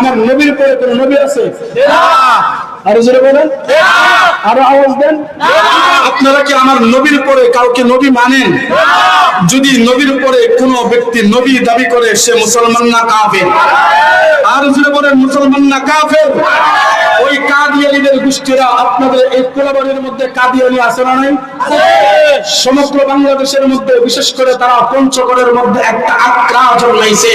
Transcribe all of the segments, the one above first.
আমার নবীর পরে কোন নবী আছে? আরও জোরে বলেন। আরও আওয়াজ দেন। আপনারা কি আমার নবীর পরে কাউকে নবী মানেন? যদি নবীর পরে কোন ব্যক্তি নবী দাবি করে সে মুসলমান না কাফের? আর জোরে বলেন মুসলমান না কাফের? ওই কাদিয়ানিদের গোষ্ঠীরা আপনাদের এই কোলাবাড়ির মধ্যে কাদিয়ানি আছে না নাই? সমগ্র বাংলাদেশের মধ্যে বিশেষ করে তারা পঞ্চগড়ের মধ্যে একটা আক্রা জন্মাইছে।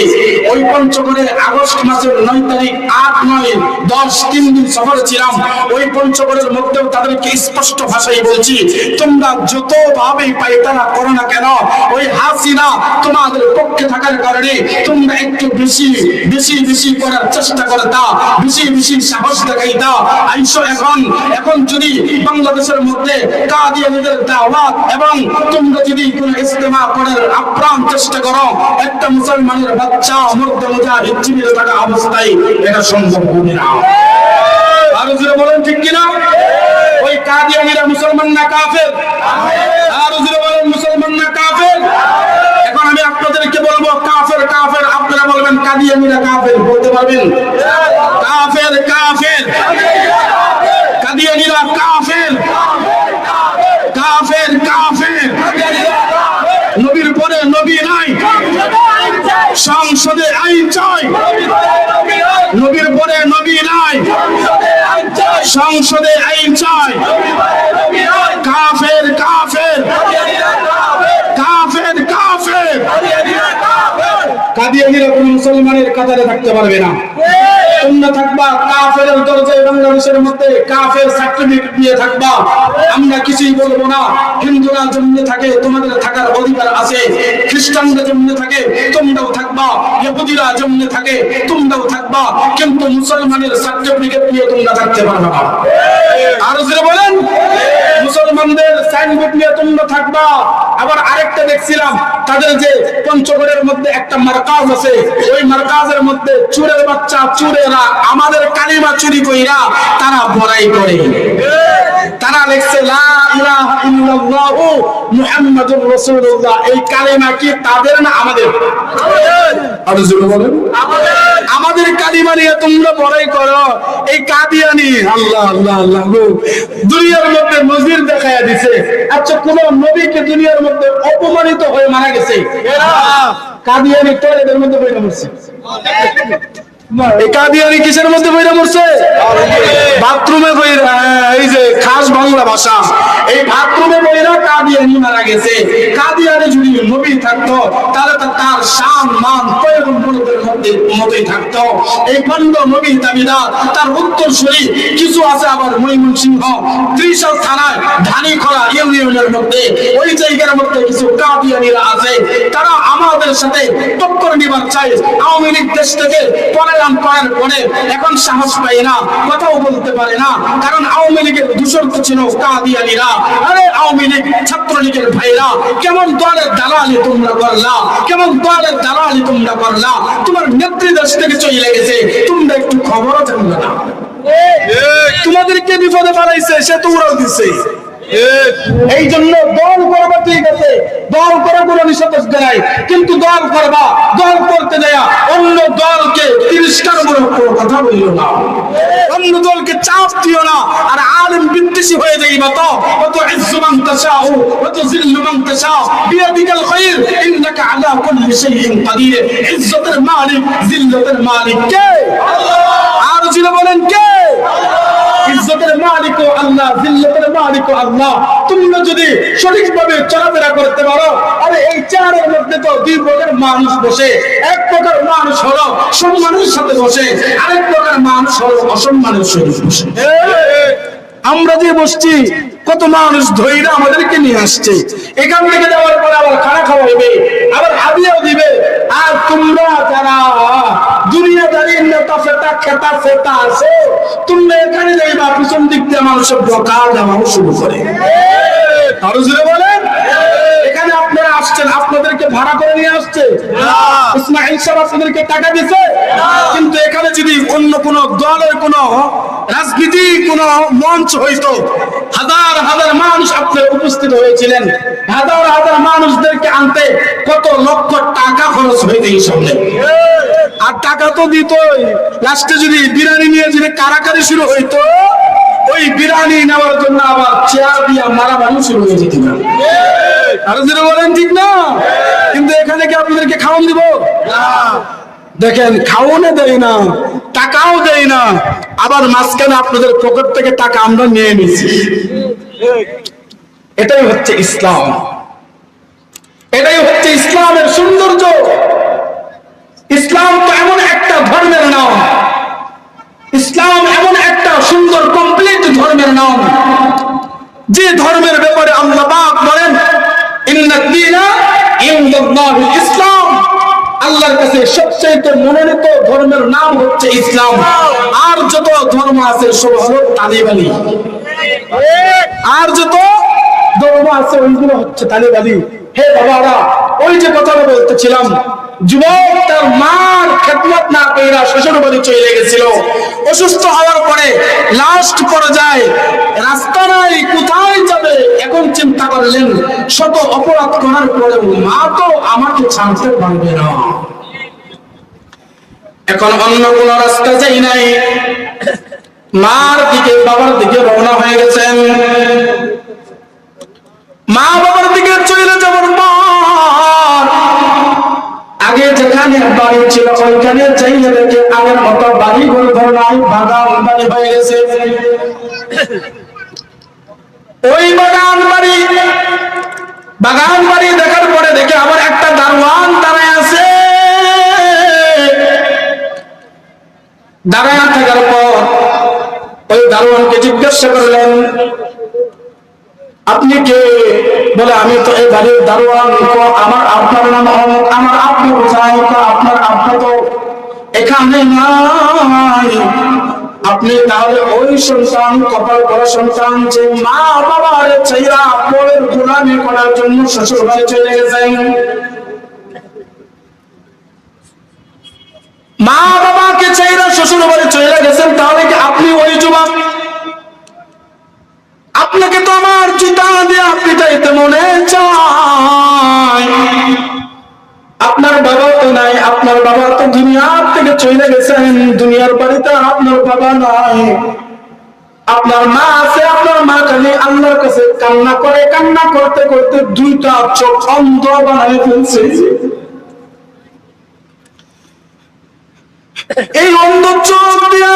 ওই পঞ্চগড়ের আগস্ট মাসের নয় তারিখ আট নয় দশ তিন দিন সফরে ছিলাম। ওই পঞ্চগড়ের মধ্যেও তাদেরকে স্পষ্ট ভাষায় বলছি, তোমরা যত ভাবেই পাইতারা করো না কেন, ওই হাসিনা তোমাদের পক্ষে থাকার কারণে তোমরা একটু বেশি বেশি বেশি করার চেষ্টা করে দাও, বেশি বেশি সাহস দেখাই দাও। আইসো এখন এখন যদি বাংলাদেশের মধ্যে কাদিয়ানিদের দাওয়াত এবং তোমরা যদি কোন ইস্তেমা করার আপ্রাণ চেষ্টা করো, একটা মুসলমানের বাচ্চা মধ্যে মুজাহিদ জীবিত থাকা অবস্থায় এটা সম্ভব হবে না। আরও জোরে বলেন ঠিক কিনা? ওই কাদিয়ানিরা মুসলমান না কাফের? আরও জোরে বলেন মুসলমান না কাফের? এখন আমি আপনাদেরকে বলব কাফের কাফের আপনারা বলবেন কাদিয়ানিরা কাফের বলতে পারবেন? কাফের কাফের। কাদিয়ানিরা কাফের। কাফের কাফের। নবীর পরে নবী নাই। সংসদে আইন চাই। নবীর পরে নবী নাই। সংসদে আইন চাই। কাফের কাফের। কাফের কাফের। কাদিয়ানিরা কোন মুসলমানের কাতারে থাকতে পারবে না। তোমরা থাকবা, কাফের দরজায় বাংলাদেশের মধ্যে কাফের সার্টিফিকেট নিয়ে থাকবা। আমরা কিছুই বলব না, হিন্দুরা জন্মে থাকে, তোমাদের থাকার অধিকার আছে। খ্রিস্টানরা জন্মে থাকে, তোমরাও থাকবা। ইহুদিরা জন্মে থাকে, তোমরাও থাকবা। কিন্তু মুসলমানের সার্টিফিকেট নিয়ে তোমরা থাকতে না। আরও বলেন। মুসলমানদের সাইনবোর্ড নিয়ে তোমরা থাকবা। আবার আরেকটা দেখছিলাম, তাদের যে পঞ্চগড়ের মধ্যে একটা মার্কাজ আছে, ওই মার্কাজের মধ্যে চুরের বাচ্চা, চুরেরা আমাদের কালিমা চুরি কইরা তারা বড়াই করে। তারা লিখছে লা ইলাহা ইল্লাল্লাহু মুহাম্মাদুর রাসূলুল্লাহ। এই কালিমা কি তাদের না আমাদের? আরও জোরে বলেন। আমাদের কালিমা নিয়ে তোমরা বড়াই করো। এই কাদিয়ানি আল্লাহ আল্লাহ আল্লাহ। দুনিয়ার মধ্যে নজির দেখায়া দিছে। আচ্ছা কোন নবীকে দুনিয়ার মধ্যে অপমানিত হয়ে মারা গেছে? কাদিয়ানি টয়লেটের মধ্যে বইরা মরছে। তার শান পয়গম্বরদের মধ্যে মতোই থাকতো। এই খন্ড নবী দাবিদার তার উত্তরসূরি কিছু আছে আবার ময়মনসিংহ ত্রিশাল থানায় ধানিখরা ইউনিয়নের মধ্যে, ওই জায়গার মধ্যে কিছু কাদিয়ানিরা আছে। তারা আমাদের সাথে টক্কর নিবার চাই। আওয়ামী লীগ দেশ থেকে পলায়ন করার পরে এখন সাহস পায় না কথাও বলতে পারে না। কারণ আওয়ামী লীগের দূষণ ছিল কাদিয়ানিরা আরে আওয়ামী লীগ ছাত্রলীগের ভাইরা কেমন দলের দালালি তোমরা করলা? কেমন দলের দালালি তোমরা করলা? তোমার নেত্রী দেশ থেকে চলে গেছে তোমরা একটু খবরও জানবে না। তোমাদেরকে বিপদে বাড়াইছে সে তো উড়াল দিছে। এই। জন্য দল করবা ঠিক আছে। দল করা কোনো নিষেধাজ্ঞা নাই। কিন্তু দল করবা, দল করতে দেয়া অন্য দলকে তিরস্কার মূলক কোনো কথা বলিও না। অন্য দলকে চাপ দিও না। আর আলিম বিদ্বেষী হয়ে যাইবা তো। অত ইজ্জু মান তাশাউ, অত জিল্লু মান তাশাউ। বিয়াদিকাল খায়র ইন্নাকা আলা কুল্লি শাইইন কাদির। ইজ্জতের মালিক, জিল্লতের মালিক কে? আর ছিল বলেন কে? ইজ্জতের মালিক ও আল্লাহ, জিল্লতের মালিক ও আল্লাহ। তোমরা যদি সঠিকভাবে চলাফেরা করতে পারো, আরে এই চেয়ারের মধ্যে তো দুই প্রকার মানুষ বসে। এক প্রকার মানুষ হলো সম্মানের সাথে বসে, আরেক প্রকার মানুষ হলো অসম্মানের সাথে বসে। আমরা যে বসছি, কত মানুষ ধৈর্য আমাদেরকে নিয়ে আসছে। এখান থেকে যাওয়ার পরে আবার খানা খাওয়াইবে আবার হাদিয়াও দিবে। আর তোমরা যারা নেতা ফেতা খেতা ফেতা আছে। তোমরা এখানে যাইবা পিছন দিক দিয়ে মানুষের শুরু করে। আরও বলেন? এখানে আপনারা আসছেন আপনাদেরকে ভাড়া করে নিয়ে আসছে। ইসমাইল সাহেব আপনাদেরকে টাকা দিছে। কিন্তু এখানে যদি অন্য কোন দলের কোন রাজনীতি কোন মঞ্চ হইতো হাজার হাজার মানুষ আপনার উপস্থিত হয়েছিলেন। হাজার হাজার মানুষদেরকে আনতে কত লক্ষ টাকা খরচ হইতে এই সামনে আর টাকা তো দিতই। লাস্টে যদি বিরিয়ানি নিয়ে যদি কারাকারি শুরু হইতো ওই বিরিয়ানি নেওয়ার জন্য আবার চেয়ার দিয়া মারামারি শুরু হয়ে যেত। না আরও যেটা বলেন ঠিক না? কিন্তু এখানে কি আপনাদেরকে খাওয়ান দিব? না। দেখেন খাওয়ানো দেয় না টাকাও দেয় না। আবার মাঝখানে আপনাদের পকেট থেকে টাকা আমরা নিয়ে নিছি। এটাই হচ্ছে ইসলাম। এটাই হচ্ছে ইসলামের সৌন্দর্য। ইসলাম তো এমন একটা ধর্মের নাম। ইসলাম এমন একটা সুন্দর কমপ্লিট ধর্মের নাম। যে ধর্মের ব্যাপারে আল্লাহ পাক বলেন ইসলাম। আল্লাহর কাছে সবচেয়ে মনোনীত ধর্মের নাম হচ্ছে ইসলাম। আর যত ধর্ম আছে সব হলো তালিবানি আর যত ধর্ম আছে ওইগুলো হচ্ছে তালিবানি হে বাবারা, ওই যে কথাটা বলতেছিলাম যুবক তার মার খেদমত না শ্বশুর বাড়ি চলে গেছিল। অসুস্থ হওয়ার পরে লাস্ট পর্যায়ে রাস্তা নাই কোথায় যাবে এখন চিন্তা করলেন, শত অপরাধ করার পরে মা তো আমাকে ছাড়তে পারবে না। এখন অন্য কোন রাস্তা যাই নাই। মার দিকে, বাবার দিকে রওনা হয়ে গেছেন। মা বাড়ি ছিল ওইখানে চাইলে দেখে আগের মতো বাড়ি ঘর নাই বাগান বাড়ি হয়ে গেছে। ওই বাগান বাড়ি বাগান বাড়ি দেখার পরে দেখে আবার একটা দারোয়ান দাঁড়ায় আছে। দাঁড়ায় থাকার পর ওই দারোয়ানকে জিজ্ঞাসা করলেন আপনি কে? বলে, আমি তো এই বাড়ির দারোয়ান আমার আপনার নাম অমুক আমার আপনি কো আপনার আপনি তো এখানে নাই। আপনি তাহলে ওই সন্তান, কপাল করা সন্তান, যে মা বাবার ছেড়া পরের গোলামি করার জন্য শ্বশুর বাড়ি চলে গেছেন। মা বাবাকে চাইরা শ্বশুর বাড়ি চলে গেছেন, তাহলে কি আপনি ওই যুবক আপনাকে তো আমার জুতা দিয়ে পিটাইতে মনে চায়। আপনার বাবা তো নাই, আপনার বাবা তো দুনিয়ার থেকে চলে গেছেন, দুনিয়ার বাড়িতে আপনার বাবা নাই। আপনার মা আছে, আপনার মা খালি আল্লাহর কাছে কান্না করে, কান্না করতে করতে দুইটা চোখ অন্ধ বানায় ফেলছে। এই অন্ধ চোখ দিয়া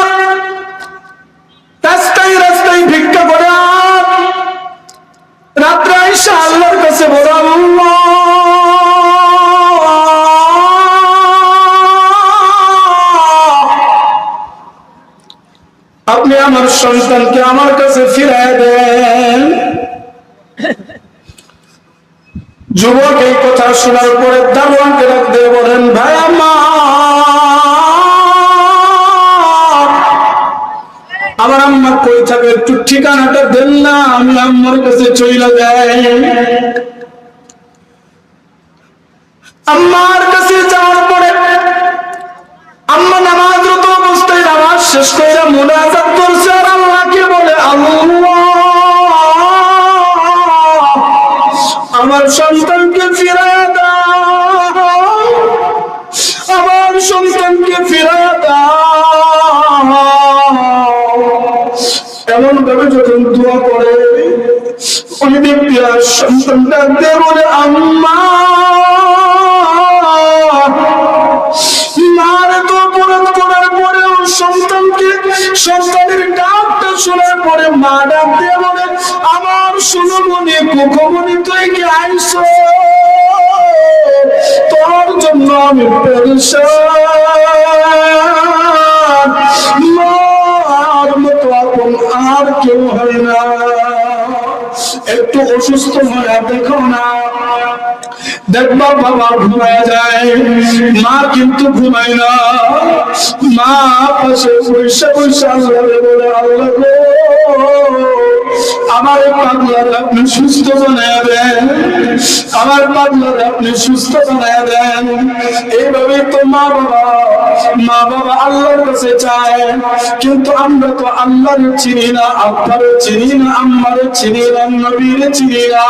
আমার সন্তানকে আমার কাছে ফিরায় দেন। যুবক এই কথা শোনার পরে দারোয়ানকে ডাক দিয়ে বলেন, ভাই আমার আমার আম্মা কই থাকে? একটু ঠিকানাটা দেন না আমি আম্মার কাছে চইলা যাই আমার সন্তানকে ফিরায় দাও। আমার সন্তানকে ফিরায় দাও। এমন ভাবে যখন দোয়া করে, ওই ব্যক্তি আর সন্তানটা বলে, আম্মা তো অপরাধ করার পরেও সন্তানকে, সন্তানের ডাকটা শোনার পরে মা ডাক বলে আমার তুই কি আইস। তোর জন্য আমি পেরেশান। মতো আপন আর কেউ হয় না। একটু অসুস্থ হয়ে দেখো না। দেখবা বাবা ঘুমায় যায়। মা কিন্তু ঘুমায় না। মা পাশে বসে বসে আল্লাহ আমার পাগলার আপনি সুস্থ বানায় দেন। আমার পাগলার আপনি সুস্থ বানায় দেন। এইভাবে তো মা বাবা মা বাবা আল্লাহর কাছে চায়। কিন্তু আমরা তো আল্লাহর চিনি না, আব্বার চিনি না, আম্মার চিনি না, নবীর চিনি না।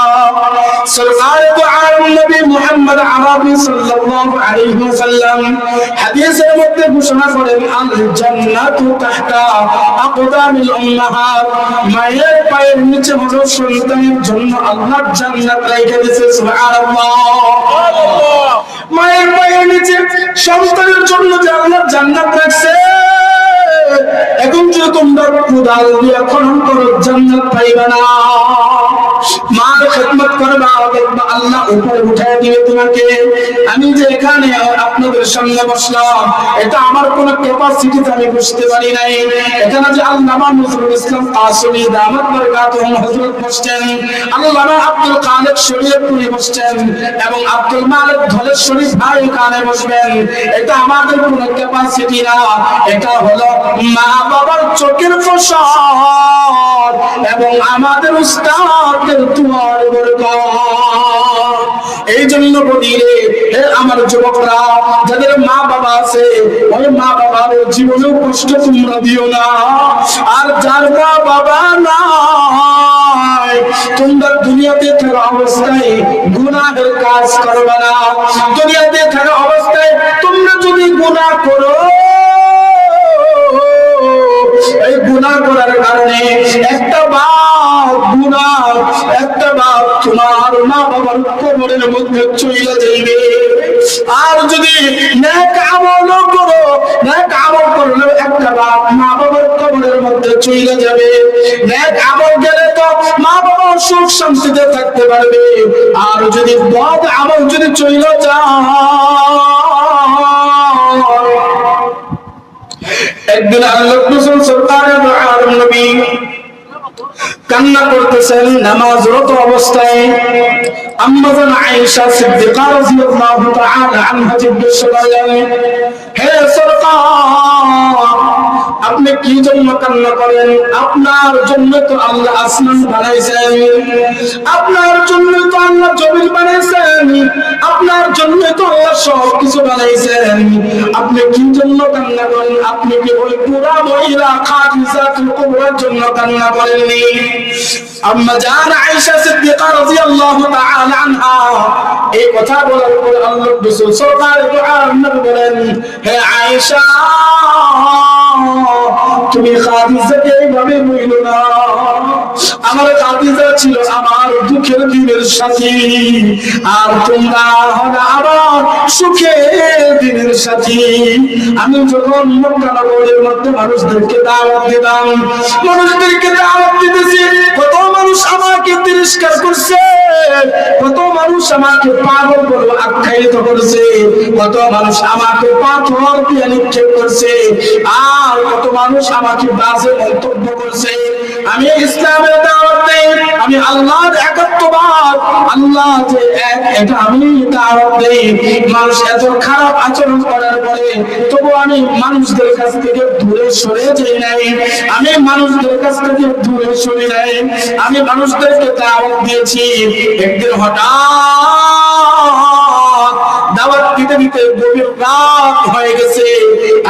সরকার তো আর নবী মুহাম্মদ আরবি সাল্লাল্লাহু আলাইহি ওয়াসাল্লাম হাদিসের মধ্যে ঘোষণা করেন, আল জান্নাতু তাহতা আকদামিল উম্মাহাত। মায়ের পায়ের নিচে হলো সন্তানের জন্য আল্লাহ জান্নাত রেখে দিয়েছে মায়ের পায়ের নিচে সন্তানের জন্য যে আল্লাহ জান্নাত রাখছে, এখন যে তোমরা কুদাল দিয়ে খনন করো, জান্নাত পাইবে না। মার খেদমত করবা দেখবা আল্লাহ উপরে উঠায় দিবে তোমাকে। আমি যে এখানে আপনাদের সামনে বসলাম, এটা আমার কোন ক্যাপাসিটিতে আমি বুঝতে পারি নাই। এখানে যে আল্লামা নজরুল ইসলাম কাসমি দামাত বরকাতুহুম হযরত বসছেন, আল্লামা আব্দুল কাদের শরীয়তপুরি বসছেন, এবং আব্দুল মালিক ধলের শরীফ ভাই এখানে বসবেন। এটা আমাদের কোন ক্যাপাসিটি না, এটা হলো মা বাবার চোখের ফসল এবং আমাদের উস্তাদের তুয়ার বরকত। এই জন্য বলি রে হে আমার যুবকরা, যাদের মা বাবা আছে, ওই মা বাবার জীবনেও কষ্ট তোমরা দিও না। আর যার মা বাবা নাই, তোমরা দুনিয়াতে থাকা অবস্থায় গুনাহের কাজ করবে না। দুনিয়াতে থাকা অবস্থায় তোমরা যদি গুনাহ করো এই গুনাহ করার কারণে একটা বাপ গুনাহ, একটা বাপ তোমার মা বাবার কবরের মধ্যে চলে যাইবে। আর যদি করো আমল করলে একটা বাপ মা বাবার কবরের মধ্যে চলে যাবে। নেক আমল গেলে তো মা বাবা সুখ শান্তিতে থাকতে পারবে। আর যদি বদ আমল যদি চলে যায়, একদিন আল্লাহ রসুল সরকারের আলম নবী কান্না করতেছেন নামাজরত অবস্থায়। আম্মাজান আয়েশা সিদ্দিকা রাদিয়াল্লাহু তাআলা আনহা জিজ্ঞেস করলেন হে সরকার আপনি কি জন্য কান্না করেন? আপনার জন্য তো আল্লাহ আসমান বানাইছেন। আপনার জন্য তো আল্লাহ জমিন বানাইছেন। আপনার জন্য তো আল্লাহ সব কিছু বানাইছেন। আপনি কি জন্য কান্না করেন? আপনি কি ওই পুরা মহিলা খাদিজাতুল কুবরার জন্য কান্না করেননি? আম্মা জান আয়েশা সিদ্দিকা রাদিয়াল্লাহু তাআলা আনহা, এই কথা বলার পরে আল্লাহ রাসূল সরকার দুআর নবী বলেন, হে আয়েশা তুমি খাদিজাকে এইভাবে বইল না। আমার খাদিজা ছিল আমার দুঃখের দিনের সাথী। আর তোমরা হন আমার সুখের দিনের সাথী। আমি যখন মক্কা নগরের মধ্যে মানুষদেরকে দাওয়াত দিতাম, মানুষদেরকে দাওয়াত দিতেছি কত মানুষ আমাকে তিরস্কার করছে। কত মানুষ আমাকে পাগল বলে আখ্যায়িত করছে। কত মানুষ আমাকে পাথর দিয়ে নিক্ষেপ করছে। আর কত মানুষ আমাকে বাজে মন্তব্য করছে। আমি ইসলামের দাওয়াত দেই, আমি আল্লাহর একাত্মবাদ আল্লাহ যে এক, এটা আমি দাওয়াত দেই। মানুষ এত খারাপ আচরণ করার পরে তবু আমি মানুষদের কাছ থেকে দূরে সরে যাই নাই। আমি মানুষদের কাছ থেকে দূরে সরে নাই আমি মানুষদেরকে দাওয়াত দিয়েছি। একদিন হঠাৎ দাওয়াত দিতে দিতে গভীর রাত হয়ে গেছে।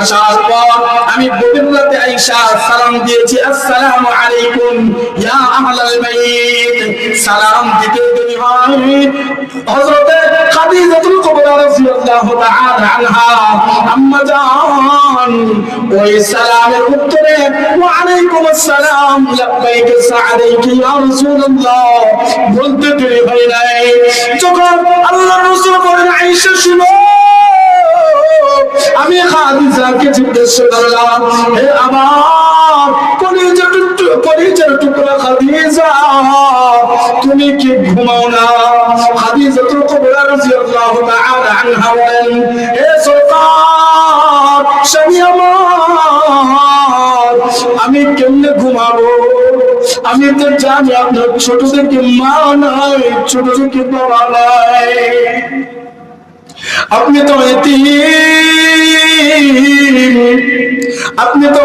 আসার পর আমি গভীর রাতে আইসা সালাম দিয়েছি, আসসালামু আলাইকুম, ইয়া আহলাল বাইত। সালাম দিতে দেরি হয়। হযরতে খাদিজাতুল কুবরা রাদিয়াল্লাহু তাআলা আনহা, আম্মা জান, ওই সালামের উত্তরে ওয়া আলাইকুম আসসালাম, লাব্বাইক সাআলাইকি ইয়া রাসূলুল্লাহ। বলতে দেরি হয় নাই। যখন আল্লাহর রাসূল বলেন, আয়েশা, শুনো। আমি খাদিজাকে জিজ্ঞেস করলাম, হে আমার কলিজার কলিজার টুকরা খাদিজা, তুমি কি ঘুমাও না? খাদিজা তো কুবরা রাদিয়াল্লাহু তাআলা আনহা বলেন, হে সরকার স্বামী আমার, আমি কেমনে ঘুমাবো? আমি তো জানি আপনার ছোট থেকে মা নাই ছোট থেকে বাবা নাই। আপনি তো আপনি তো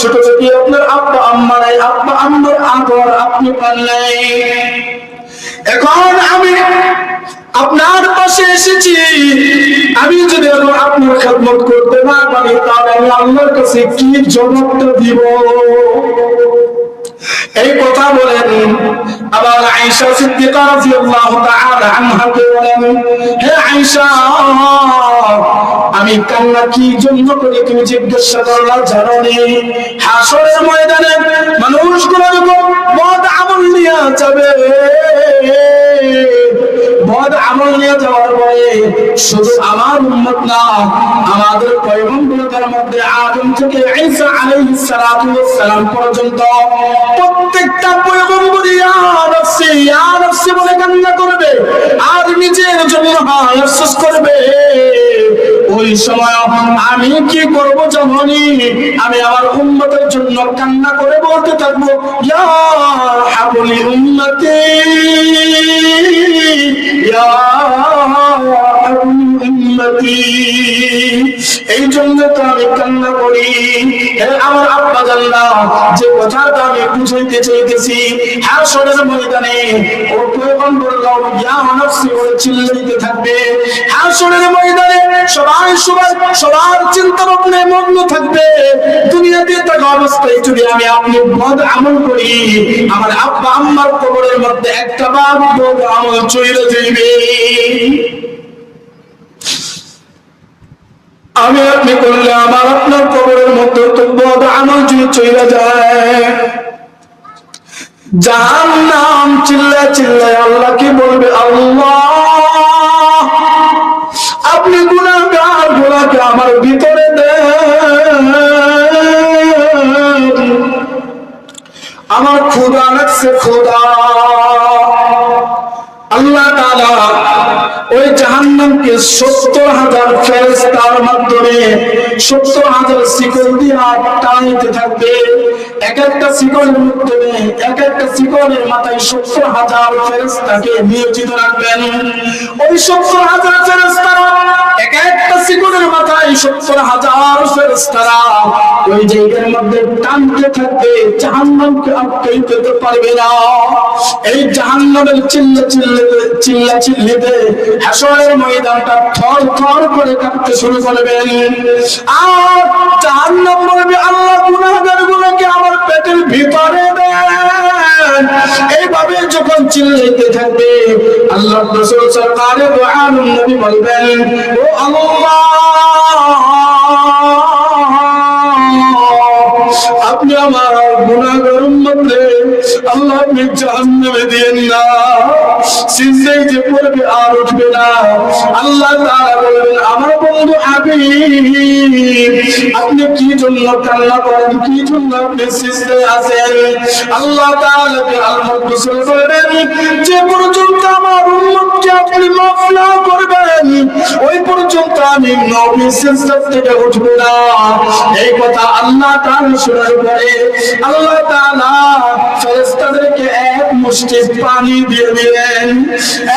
ছোট থেকে আপনার আব্বা, আম্মা নাই। আব্বা, আম্মার আদর আপনি পান নাই। এখন আমি আপনার পাশে এসেছি। আমি যদি আপনার খেদমত করতে না পারি, তাহলে আমি আল্লাহর কাছে কি জবাবটা দিব? এই কথা বলেন। আবার আয়েশা সিদ্দিকা রাদিয়াল্লাহু তাআলা আনহাকে বলেন, হে আমি কান্না কি জন্য করি তুমি জিজ্ঞাসা করলা জানো হাসরের ময়দানে মানুষগুলো যখন বদ আমল নিয়ে যাবে। বদ আমল নিয়ে যাওয়ার পরে শুধু আমার উম্মত না, আমাদের পয়গম্বরদের মধ্যে আদম থেকে ঈসা আলাইহিস সালাতু ওয়াস সালাম পর্যন্ত প্রত্যেকটা পয়গম্বর ইয়া নাফসি ইয়া নাফসি বলে কান্না করবে। আর নিজের জন্য আফসোস করবে। ওই সময় আমি কি করব জানি আমি আমার উম্মতের জন্য কান্না করে বলতে থাকব, ইয়া হাবলি উম্মতি। ইয়া উম্মতি। এই জন্য তো আমি কান্না করি। আমার আব্বা জানলা যে কথাটা আমি বুঝাইতে চাইতেছি, হাসরের ময়দানে ও পয়গম্বর বললাম ইয়া নাফসি বলে চিল্লাইতে থাকবে। হাসরের ময়দানে সবাই সবার সবার চিন্তা ভাবনায় মগ্ন থাকবে। দুনিয়াতে থাকা অবস্থায় যদি আমি আপনি বদ আমল করি, আমার আব্বা আম্মার কবরের মধ্যে একটা বার বদ আমল চলে যাইবে। আমি আপনি করলে আমার আপনার কবরের মধ্যে তো বদ যদি চলে যায়। জাহান্নাম চিল্লা চিল্লায় আল্লাহ কি বলবে? আল্লাহ, আপনি গুণাগার গুণাকে আমার ভিতরে দেন। আমার ক্ষুদা লাগছে ক্ষুদা আল্লাহ ওই জাহান্নামকে সত্তর হাজার ফেরেস্তার মাধ্যমে সত্তর হাজার শিকল দিয়ে টানতে থাকবে। এক একটা শিকলের মাধ্যমে, এক একটা শিকলের মাথায় সত্তর হাজার ফেরেস্তাকে নিয়োজিত রাখবেন। ওই সত্তর হাজার ফেরেস্তারা এক একটা শিকলের মাথায় সত্তর হাজার ফেরেস্তারা ওই জায়গার মধ্যে টানতে থাকবে। জাহান্নামকে আটকাইতে তো পারবে না। এই জাহান্নামের চিল্লা চিল্লা চিল্লা চিল্লিতে হাসরের ময়দানটা থর থর করে কাঁপতে শুরু করবেন। আর জাহান্নাম বলবে আল্লাহ গুনাহগার গুলোকে আমার পেটের ভিতরে দেন। এইভাবে যখন চিল্লাইতে থাকবে, আল্লাহ রাসূল সরকারে নবী বলবেন, ও আল্লাহ, আপনি আমার গুনাহগার উম্মতরে আল্লাহ আপনি জাহান্নামে দিয়েন না। সিজদায় যে পড়বে আর উঠবে না। আল্লাহ তাআলা বলবেন, আমার বন্ধু হাবিব, আপনি কি জন্য কান্না করেন? কি জন্য আপনি সিজদায় আছেন? আল্লাহ তাআলাকে আল্লাহ রাসূল বলবেন যে পর্যন্ত আমার উম্মতকে আপনি মাফ না করবেন, ওই পর্যন্ত আমি নবী সিজদা থেকে উঠব না। এই কথা আল্লাহ তাআলা শোনার পরে আল্লাহ তাআলা ফেরেশতাদেরকে এক মুষ্টি পানি দিয়ে দিলেন।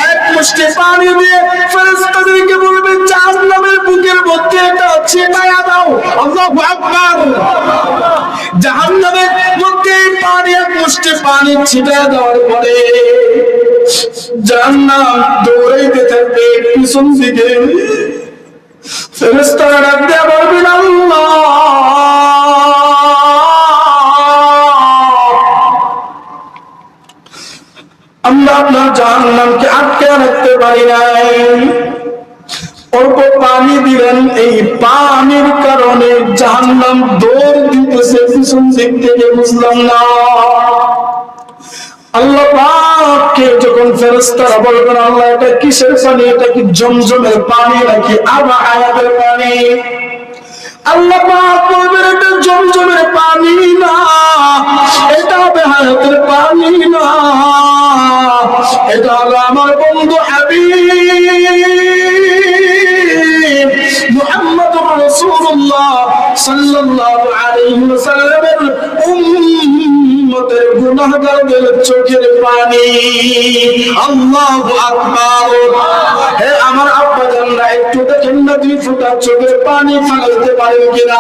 এক মুষ্টি পানি দিয়ে ফেরেশতাদেরকে বলবেন, জাহান্নামের বুকের মধ্যে এটা ছিটায়া দাও, আল্লাহু আকবার। জাহান্নামের মধ্যে পানি, এক মুষ্টি পানি ছিটায়া দেওয়ার পরে জাহান্নাম দৌড়াইতে থাকবে পিছন দিকে। ফেরেশতারা ডাক দেয়া বলবেন, আল্লাহ। জাহান্নামকে আটকে রাখতে পারি নাই। অল্প পানি দিলেন, এই পানির কারণে জাহান্নাম দৌড় দিতেছে, পিছন দিক থেকে বুঝলাম না। আল্লাহ পাককে যখন আল্লাহ পাক বলবেন এটা জমজমের পানি না, এটা বেহায়াতের পানি না, এটা হলো আমার বন্ধু হাবিব মুহাম্মদুর রাসূলুল্লাহ। উম্মতের গুনাহগারদের চোখের পানি। আল্লাহু আকবার। হে আমার আব্বা জানরা একটু দেখেন না দুই ফোঁটা চোখের পানি ফালাইতে পারেন কিনা?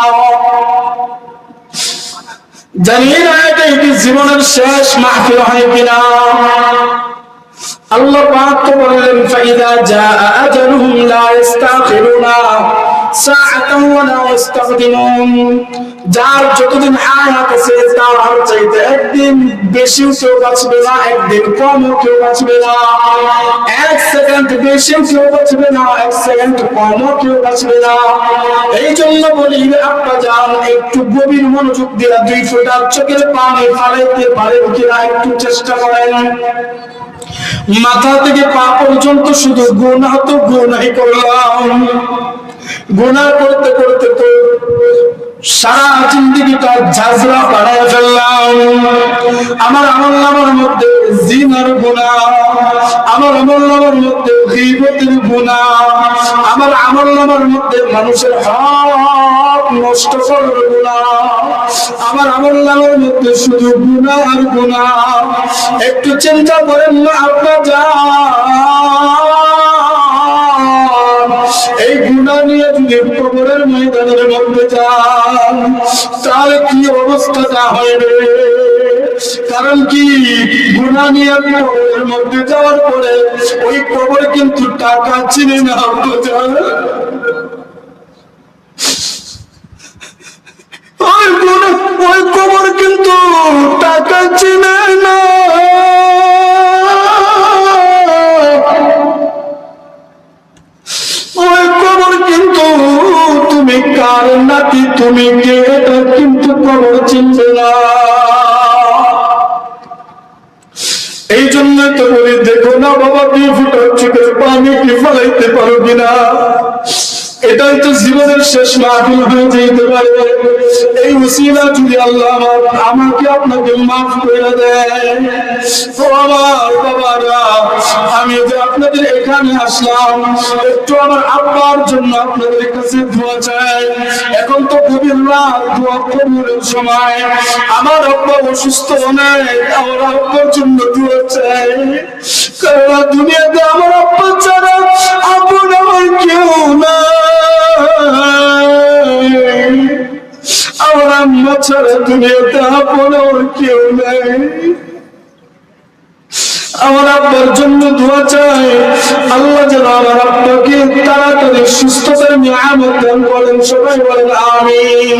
জীবনের শেষ মাহফিল হয় কিনা? আল্লাহ ফাইদা যার যতদিন হায়াত আছে, তার চাইতে একদিন বেশি কেউ বাঁচবে না, একদিন কম কেউ বাঁচবে না। এক সেকেন্ড বেশি কেউ বাঁচবে না, এক সেকেন্ড কম কেউ বাঁচবে না। এই জন্য বলি আপা যান একটু গভীর মনোযোগ দিয়ে দুই ফোঁটা চোখের পানি ফালাইতে পারেন কিনা একটু চেষ্টা করেন। মাথা থেকে পা পর্যন্ত শুধু গুনাহ তো গুনাই করলাম। গুনাহ করতে করতে তো সারা জিন্দগিটা ঝাঁঝরা বাড়ায় ফেললাম। আমার আমল নামার মধ্যে জিনার গুণা, আমার আমল নামার মধ্যে গীবতের গুণা, আমার আমল নামার মধ্যে মানুষের হক নষ্ট করার গুণা, আমার আমল নামার মধ্যে শুধু গুণা আর গুণা। একটু চিন্তা করেন না আপনার। যা এই গুণা নিয়ে যদি কবরের ময়দানের মধ্যে যান তাহলে কি অবস্থাটা হবে? কারণ কি গুণা নিয়ে কবরের মধ্যে যাওয়ার পরে ওই কবর কিন্তু টাকা চিনে না, বোঝা? ওই কবর কিন্তু টাকা চিনে না। তুমি এটা কিন্তু কবর চিনবে না। এই জন্য তো বলি, দেখো না বাবা, কি ফুটা চোখের পানি কি ফলাইতে পারো কিনা? এটাই জীবনের শেষ মাহফিল হয়ে যেতে পারে। এই উসিলা যদি আল্লাহ আমার, আমাকে আপনাকে মাফ করে দেয়। আমার বাবারা, আমি যে আপনাদের এখানে আসলাম, একটু আমার আব্বার জন্য আপনাদের কাছে দোয়া চাই। এখন তো গভীর রাত, দোয়া সময়। আমার আব্বা অসুস্থ নেই, আমার আব্বার জন্য দোয়া চাই। কারণ দুনিয়াতে আমার আব্বা ছাড়া আমার ছাড়া দুনিয়াতে আপন কেউ নেই। আমার আব্বার জন্য দোয়া চাই। আল্লাহ যেন আমার আব্বাকে তাড়াতাড়ি সুস্থতার নিয়ামত দান করেন। সবাই বলেন, আমিন।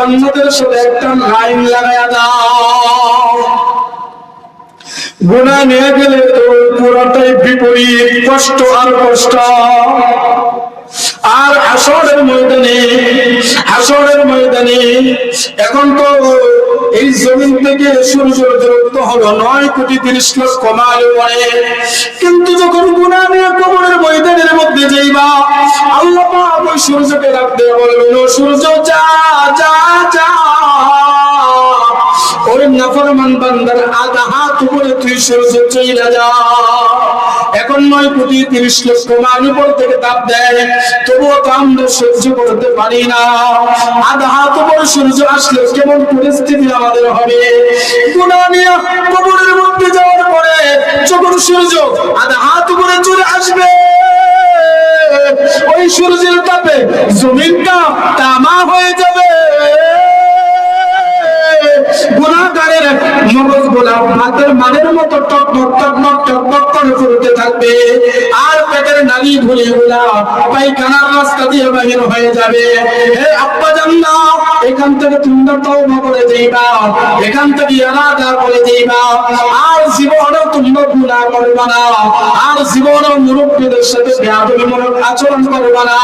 জান্নাতের সাথে একটা লাইন লাগায়া দাও। গুণা নিয়ে গেলে তো পুরাটাই বিপরীত, কষ্ট আর কষ্ট। আর আসরের ময়দানে আসরের ময়দানে এখন তো এই জমিন থেকে সূর্যের দূরত্ব হলো নয় কোটি তিরিশ লক্ষ মাইল কিন্তু যখন গুণা নিয়ে কবরের ময়দানের মধ্যে যাইবা, আল্লাহ ওই সূর্যকে রাখতে বলবেন, ও সূর্য, যা যা যা। ওই নাফরমান বান্দার আধা হাত উপরে তুই সূর্য চইলা যা। এখন নয় কোটি তিরিশ লক্ষ মান উপর থেকে তাপ দেয়। তবুও তো আমরা সহ্য করতে পারি না। আধা হাত উপরে সূর্য আসলে কেমন পরিস্থিতি আমাদের হবে? কবরের মধ্যে যাওয়ার পরে যখন সূর্য আধা হাত উপরে চলে আসবে, ওই সূর্যের তাপে জমিনটা তামা হয়ে যাবে। গুণাগারের মগজ গোলা ভাতের মানের মতো টকমক টকমক টকমক করে ফুলতে থাকবে। আর পেটের নালি নালী ভুলিগুলা পায়খানার রাস্তা দিয়ে বাহির যাবে। হে আব্বা জান্না এখান থেকে তোমরা তওবা করে যাইবা। এখান থেকে ইরাদা করে যাইবা। আর জীবনে তোমরা গুনাহ করবা না। আর জীবনে মুরব্বীদের সাথে বেয়াদবিমূলক আচরণ করবা না।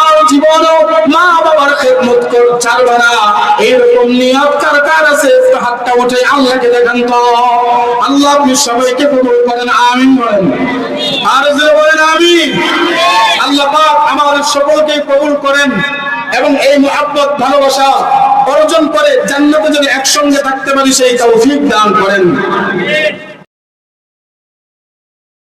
আর জীবনে মা বাবার খেদমত কর, ছাড়বা না। এরকম নিয়ত কার কার আছে? হাতটা উঠে আল্লাহকে দেখান তো। আল্লাহ সবাইকে করেন বলেন। আর যে বলেন আমিন। আল্লাহ সকলকে কবুল করেন এবং এই মহাব্বত, ভালোবাসা অর্জন করে জান্নাতে যদি একসঙ্গে থাকতে পারি, সেই তৌফিক দান করেন।